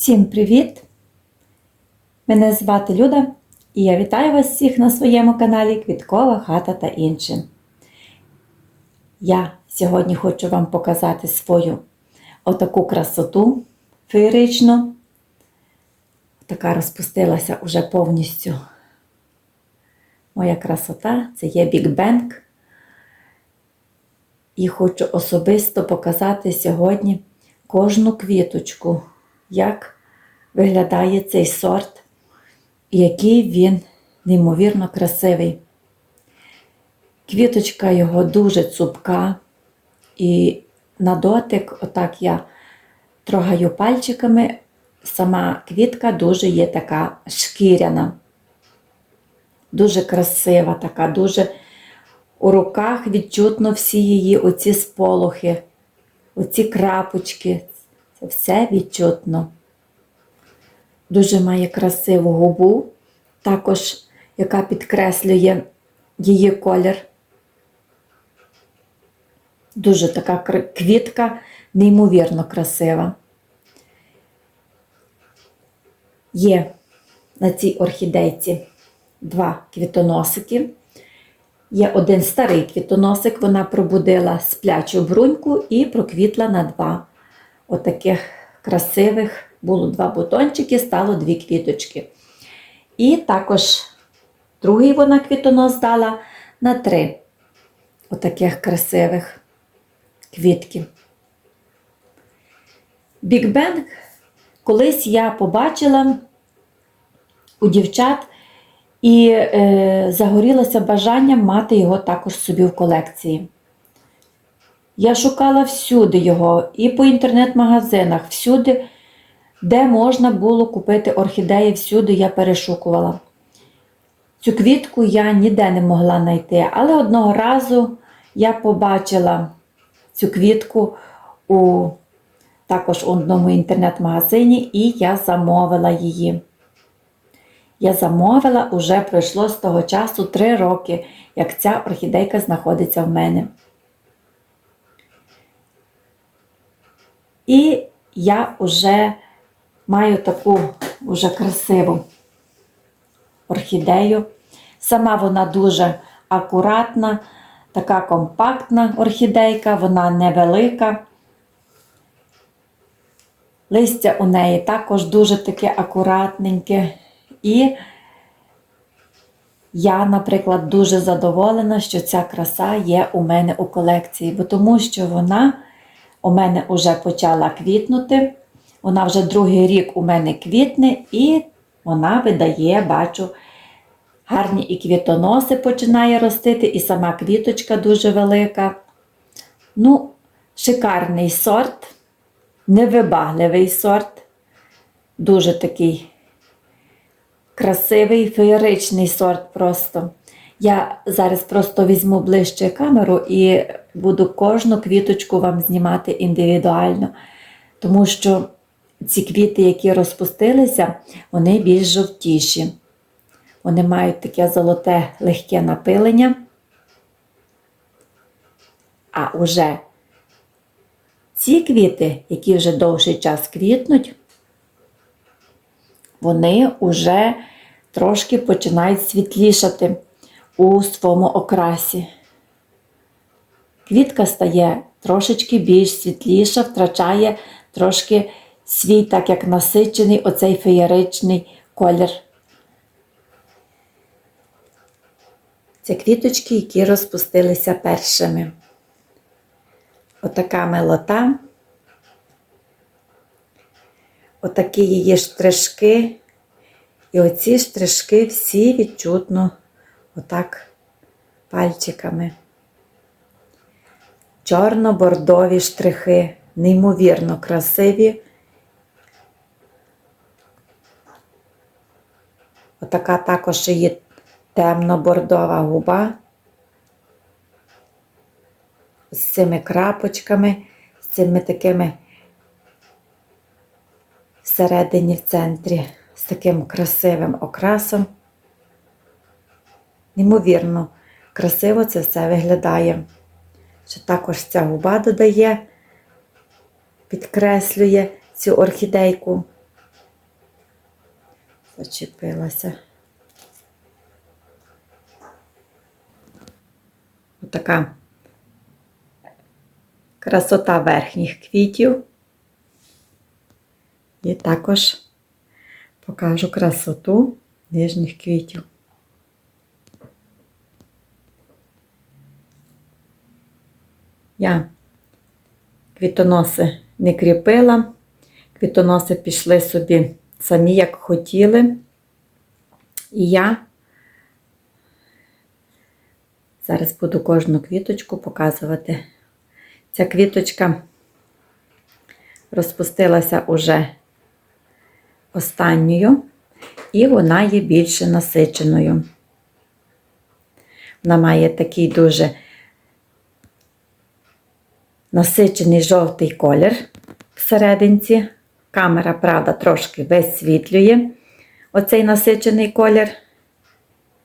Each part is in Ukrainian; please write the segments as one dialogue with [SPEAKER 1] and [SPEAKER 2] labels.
[SPEAKER 1] Всім привіт! Мене звати Люда і я вітаю вас всіх на своєму каналі Квіткова хата та інше. Я сьогодні хочу вам показати свою отаку красоту феєричну. Така розпустилася уже повністю. Моя красота це є Big Bang. І хочу особисто показати сьогодні кожну квіточку, як виглядає цей сорт, який він неймовірно красивий. Квіточка його дуже цупка, і на дотик, отак я трогаю пальчиками, сама квітка дуже є така шкіряна, дуже красива, така, дуже у руках відчутно всі її оці сполохи, оці крапочки. Все відчутно. Дуже має красиву губу, також яка підкреслює її колір. Дуже така квітка, неймовірно красива. Є на цій орхідейці два квітоносики. Є один старий квітоносик, вона пробудила сплячу бруньку і проквітла на два отаких красивих. Було два бутончики, стало дві квіточки. І також другий вона квітонос дала на три отаких красивих квітки. Bang колись я побачила у дівчат і е, загорілося бажанням мати його також собі в колекції. Я шукала всюди його, і по інтернет-магазинах, всюди, де можна було купити орхідеї, всюди я перешукувала. Цю квітку я ніде не могла знайти, але одного разу я побачила цю квітку у також у одному інтернет-магазині, і я замовила її. Я замовила, уже пройшло з того часу 3 роки, як ця орхідейка знаходиться в мене. І я вже маю таку вже красиву орхідею. Сама вона дуже акуратна, така компактна орхідейка, вона невелика. Листя у неї також дуже таке акуратненьке. І я, наприклад, дуже задоволена, що ця краса є у мене у колекції, бо тому що вона у мене вже почала квітнути. Вона вже другий рік у мене квітне, і вона видає, бачу, гарні і квітоноси починає ростити, і сама квіточка дуже велика. Ну, шикарний сорт, невибагливий сорт, дуже такий красивий феєричний сорт просто. Я зараз просто візьму ближче камеру і буду кожну квіточку вам знімати індивідуально, тому що ці квіти, які розпустилися, вони більш жовтіші. Вони мають таке золоте легке напилення. А уже ці квіти, які вже довший час квітнуть, вони вже трошки починають світлішати у своєму окрасі. Квітка стає трошечки більш світліша, втрачає трошки свій, так як насичений оцей феєричний колір. Це квіточки, які розпустилися першими. Отака милота. Отакі її штришки. І оці штришки всі відчутно отак пальчиками. Чорно-бордові штрихи, неймовірно красиві. Отака також є темно-бордова губа з цими крапочками, з цими такими всередині в центрі, з таким красивим окрасом. Неймовірно, красиво це все виглядає. Що також ця губа додає, підкреслює цю орхідейку. Зачепилася. Отака красота верхніх квітів. І також покажу красоту нижніх квітів. Я квітоноси не кріпила, квітоноси пішли собі самі, як хотіли. І я зараз буду кожну квіточку показувати. Ця квіточка розпустилася уже останньою, і вона є більше насиченою. Вона має такий дуже насичений жовтий колір всерединці. Камера, правда, трошки висвітлює оцей насичений колір.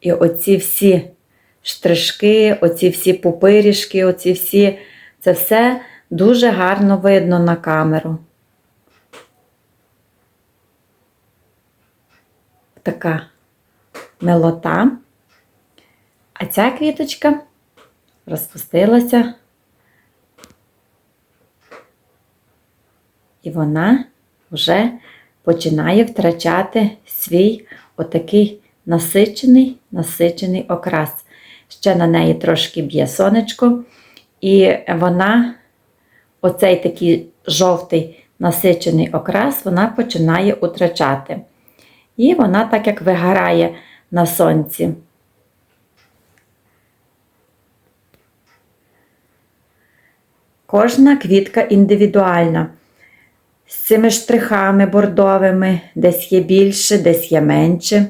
[SPEAKER 1] І оці всі штришки, оці всі пупирішки, оці всі, це все дуже гарно видно на камеру. Така милота. А ця квіточка розпустилася. І вона вже починає втрачати свій отакий насичений, насичений окрас. Ще на неї трошки б'є сонечко, і вона, оцей такий жовтий насичений окрас, вона починає утрачати. І вона так як вигорає на сонці. Кожна квітка індивідуальна. З цими штрихами бордовими, десь є більше, десь є менше.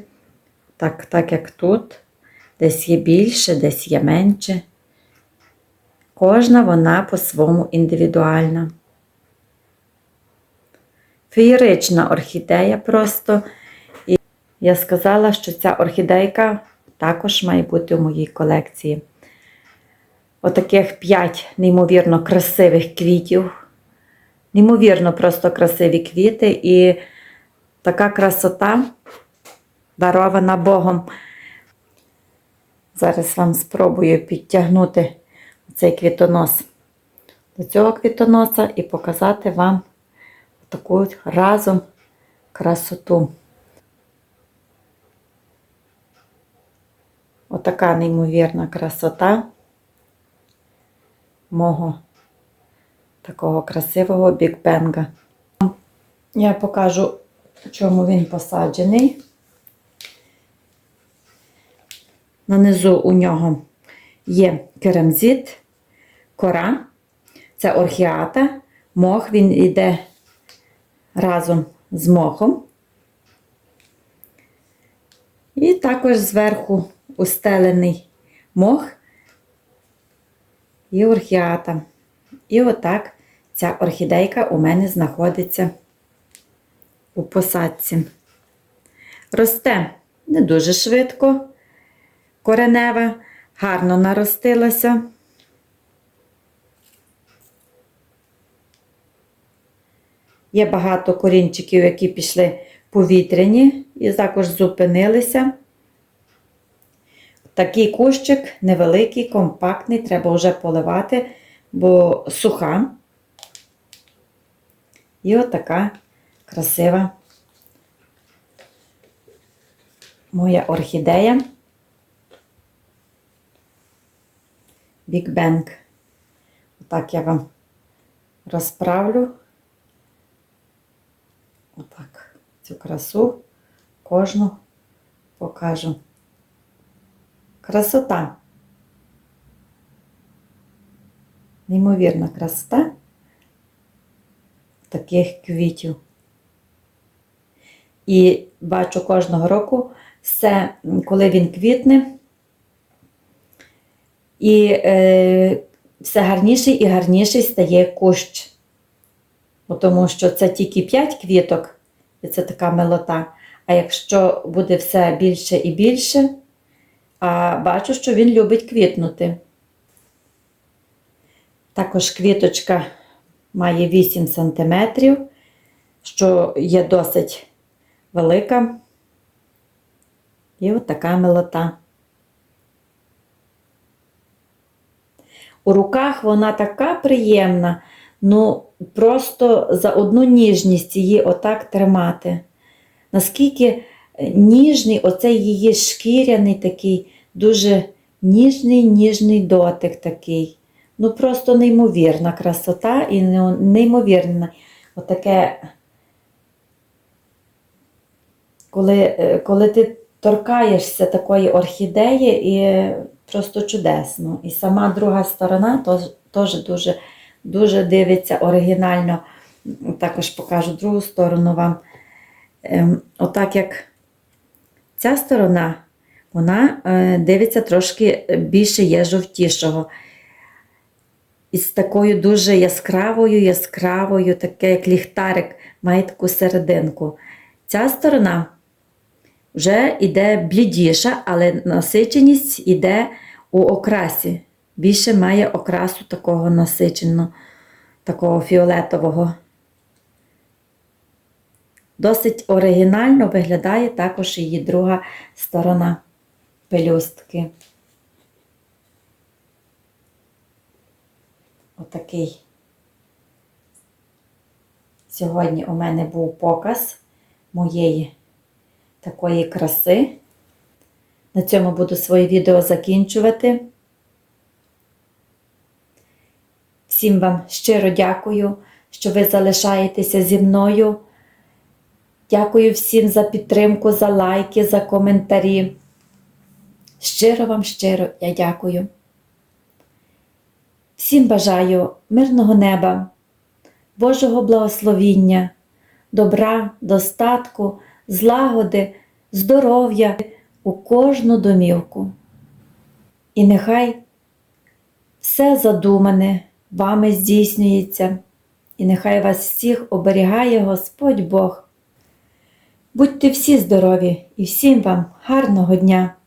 [SPEAKER 1] Так, так як тут, десь є більше, десь є менше. Кожна вона по-своєму індивідуальна. Феєрична орхідея просто. І я сказала, що ця орхідейка також має бути у моїй колекції. Отаких 5 неймовірно красивих квітів. Неймовірно просто красиві квіти і така красота дарована Богом. Зараз вам спробую підтягнути цей квітонос до цього квітоноса і показати вам таку разом красоту. Отака неймовірна красота мого такого красивого бікбенга. Я покажу, в чому він посаджений. Нанизу у нього є керамзит, кора, це орхіата, мох, він йде разом з мохом. І також зверху устелений мох і орхіата. І отак ця орхідейка у мене знаходиться у посадці. Росте не дуже швидко, коренева, гарно наростилася. Є багато корінчиків, які пішли повітряні і також зупинилися. Такий кущик невеликий, компактний, треба вже поливати, бо суха. І отака красива моя орхідея. Big Bang. Отак я вам розправлю. Отак, цю красу кожну покажу. Красота. Неймовірна красота таких квітів. І бачу кожного року все, коли він квітне, і е, все гарніший і гарніший стає кущ. Тому що це тільки 5 квіток, і це така милота. А якщо буде все більше і більше, а бачу, що він любить квітнути. Також квіточка має 8 см, що є досить велика. І от така милота. У руках вона така приємна, ну просто за одну ніжність її отак тримати. Наскільки ніжний оцей її шкіряний такий, дуже ніжний, ніжний дотик такий. Ну просто неймовірна красота і неймовірне отаке, коли, е, коли ти торкаєшся такої орхідеї, і просто чудесно. І сама друга сторона теж дуже, дуже дивиться оригінально. Також покажу другу сторону вам. Ем, Отак як ця сторона, вона е, дивиться трошки більше є жовтішого. Із такою дуже яскравою, яскравою, таке як ліхтарик, має таку серединку. Ця сторона вже йде блідіша, але насиченість йде у окрасі. Більше має окрасу такого насиченого, такого фіолетового. Досить оригінально виглядає також її друга сторона пелюстки. Отакий. Сьогодні у мене був показ моєї такої краси. На цьому буду своє відео закінчувати. Всім вам щиро дякую, що ви залишаєтеся зі мною. Дякую всім за підтримку, за лайки, за коментарі. Щиро вам щиро я дякую. Всім бажаю мирного неба, Божого благословіння, добра, достатку, злагоди, здоров'я у кожну домівку. І нехай все задумане вами здійснюється, і нехай вас всіх оберігає Господь Бог. Будьте всі здорові і всім вам гарного дня!